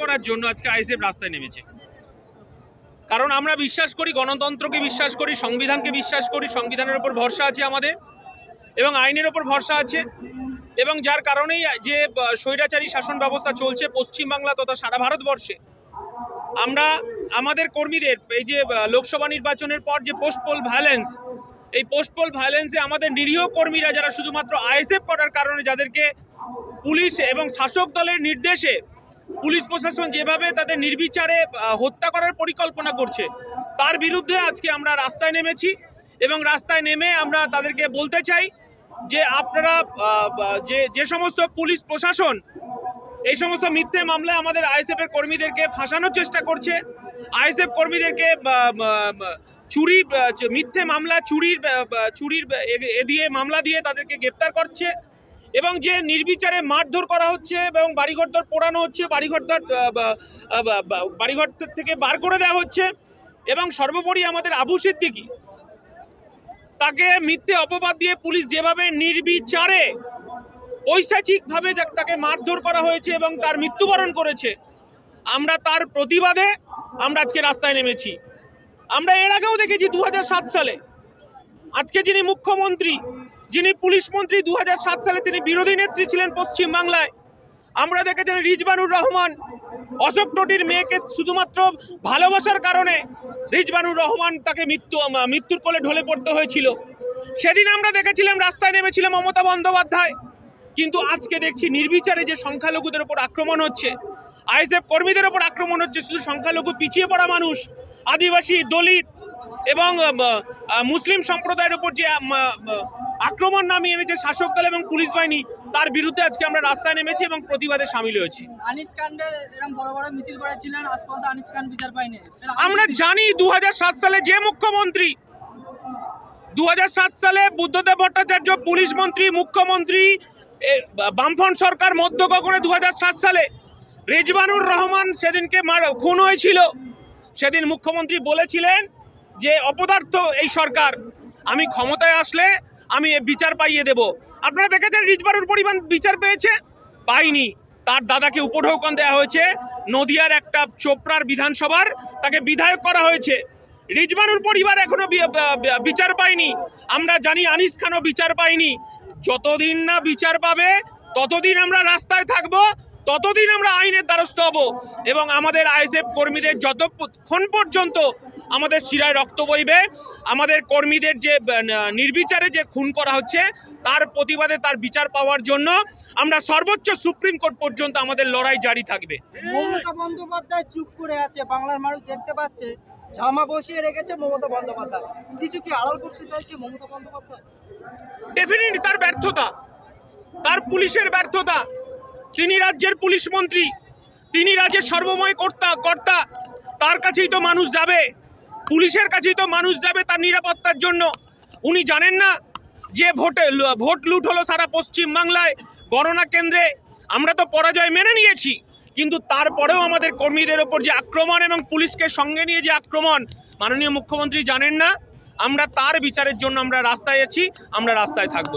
করার জন্য আজকে আইএসএফ রাস্তায় নেমেছে। কারণ আমরা বিশ্বাস করি, গণতন্ত্রকে বিশ্বাস করি, সংবিধানকে বিশ্বাস করি, সংবিধানের ওপর ভরসা আছে আমাদের এবং আইনের ওপর ভরসা আছে এবং যার কারণেই যে স্বৈরাচারী শাসন ব্যবস্থা চলছে পশ্চিমবাংলা তথা সারা ভারতবর্ষে, আমরা আমাদের কর্মীদের, এই যে লোকসভা নির্বাচনের পর যে পোস্ট পোল ভায়োলেন্স, এই পোস্ট পোল ভায়োলেন্সে আমাদের নিরীহ কর্মীরা যারা শুধুমাত্র আইএসএফ করার কারণে যাদেরকে পুলিশ এবং শাসক দলের নির্দেশে পুলিশ প্রশাসন যেভাবে তাদের নির্বিচারে হত্যা করার পরিকল্পনা করছে, তার বিরুদ্ধে আজকে আমরা রাস্তায় নেমেছি এবং রাস্তায় নেমে আমরা তাদেরকে বলতে চাই যে আপনারা যে যে সমস্ত পুলিশ প্রশাসন, এই সমস্ত মিথ্যে মামলায় আমাদের আইএসএফের কর্মীদেরকে ফাঁসানোর চেষ্টা করছে। আইএসএফ কর্মীদেরকে চুরি মিথ্যে মামলা, চুরির চুরির এ দিয়ে মামলা দিয়ে তাদেরকে গ্রেপ্তার করছে। এবং যে নির্বিচারে মারধর করা হচ্ছে এবং বাড়িঘরদর পোড়ানো হচ্ছে বাড়িঘরদর বাড়িঘর থেকে বার করে দেওয়া হচ্ছে এবং সর্বোপরি আমাদের আবু সিদ্দিকি তাকে মিথ্যে অপবাদ দিয়ে পুলিশ যেভাবে নির্বিচারে ঐশাচিকভাবে তাকে মারধর করা হয়েছে এবং তার মৃত্যুবরণ করেছে, আমরা তার প্রতিবাদে আমরা আজকে রাস্তায় নেমেছি। আমরা এর আগেও দেখেছি দু হাজার সাত সালে। আজকে যিনি মুখ্যমন্ত্রী যিনি পুলিশ মন্ত্রী দু হাজার সাত সালে তিনি বিরোধী নেত্রী ছিলেন পশ্চিমবাংলায়। আমরা দেখেছেন রিজবানুর রহমান অশোক টোটির মেয়েকে শুধুমাত্র ভালোবাসার কারণে রিজবানুর রহমান তাকে মৃত্যু, মৃত্যুর কোলে ঢলে পড়তে হয়েছিল। সেদিন আমরা দেখেছিলাম রাস্তায় নেমেছিল মমতা বন্দ্যোপাধ্যায়। কিন্তু আজকে দেখছি নির্বিচারে যে সংখ্যালঘুদের ওপর আক্রমণ হচ্ছে। আইএসএফ কর্মীদের ওপর আক্রমণ হচ্ছে, শুধু সংখ্যালঘু পিছিয়ে পড়া মানুষ, আদিবাসী, দলিত এবং মুসলিম সম্প্রদায়ের উপর যে আক্রমণ নামিয়ে এনেছে শাসক দল এবং পুলিশ বাহিনী তার বিরুদ্ধে আজকে আমরা রাস্তায় নেমেছি এবং প্রতিবাদে সামিল হয়েছি। আনিস কাণ্ডে এরকম বড় বড় মিছিল করেছিলেন আজ পর্যন্ত আনিস খান বিচার পায়নি। আমরা জানি দু হাজার সাত সালে যে মুখ্যমন্ত্রী দু হাজার সাত সালে বুদ্ধদেব ভট্টাচার্য পুলিশ মন্ত্রী মুখ্যমন্ত্রী এ, বামফ্রন্ট সরকার মধ্য গগনে দু সালে রেজবানুর রহমান সেদিনকে মার- খুন হয়েছিল। সেদিন মুখ্যমন্ত্রী বলেছিলেন যে অপদার্থ এই সরকার, আমি ক্ষমতায় আসলে আমি বিচার পাইয়ে দেব। আপনারা দেখেছেন রিজবানুর পরিমাণ বিচার পেয়েছে? পাইনি। তার দাদাকে উপঢৌকন দেওয়া হয়েছে। নদিয়ার একটা চোপড়ার বিধানসভার তাকে বিধায়ক করা হয়েছে। রিজবানুর পরিবার এখনও বিচার পায়নি। আমরা জানি আনিস খানও বিচার পায়নি। যতদিন না বিচার পাবে, ততদিন আমরা রাস্তায় থাকব, ততদিন আমরা আইনের দ্বারস্থ হব। এবং আমাদের আইএসএফ কর্মীদের যতক্ষণ পর্যন্ত আমাদের শিরায় রক্ত বইবে আমাদের কর্মীদের যে নির্বিচারে যে খুন করা হচ্ছে তার প্রতিবাদে তার বিচার পাওয়ার জন্য আমরা সর্বোচ্চ সুপ্রিম কোর্ট পর্যন্ত আমাদের লড়াই জারি থাকবে। মমতা বন্দ্যোপাধ্যায় চুপ করে আছে বাংলার মানুষ দেখতে পাচ্ছে জামা বসিয়ে রেখেছে মমতা বন্দ্যোপাধ্যায়। কিছু কি আড়াল করতে চাইছে মমতা বন্দ্যোপাধ্যায়? ডেফিনেটলি তার ব্যর্থতা তার পুলিশের ব্যর্থতা তিনি রাজ্যের পুলিশ মন্ত্রী তিনি রাজ্যের সর্বময় কর্তা কর্তা তার কাছেই তো মানুষ যাবে। পুলিশের কাছেই তো মানুষ যাবে তার নিরাপত্তার জন্য। উনি জানেন না যে ভোটে ভোট লুট হলো সারা পশ্চিম বাংলায় গণনা কেন্দ্রে। আমরা তো পরাজয় মেনে নিয়েছি, কিন্তু তারপরেও আমাদের কর্মীদের ওপর যে আক্রমণ এবং পুলিশকে সঙ্গে নিয়ে যে আক্রমণ, মাননীয় মুখ্যমন্ত্রী জানেন না। আমরা তার বিচারের জন্য আমরা রাস্তায় আছি, আমরা রাস্তায় থাকব।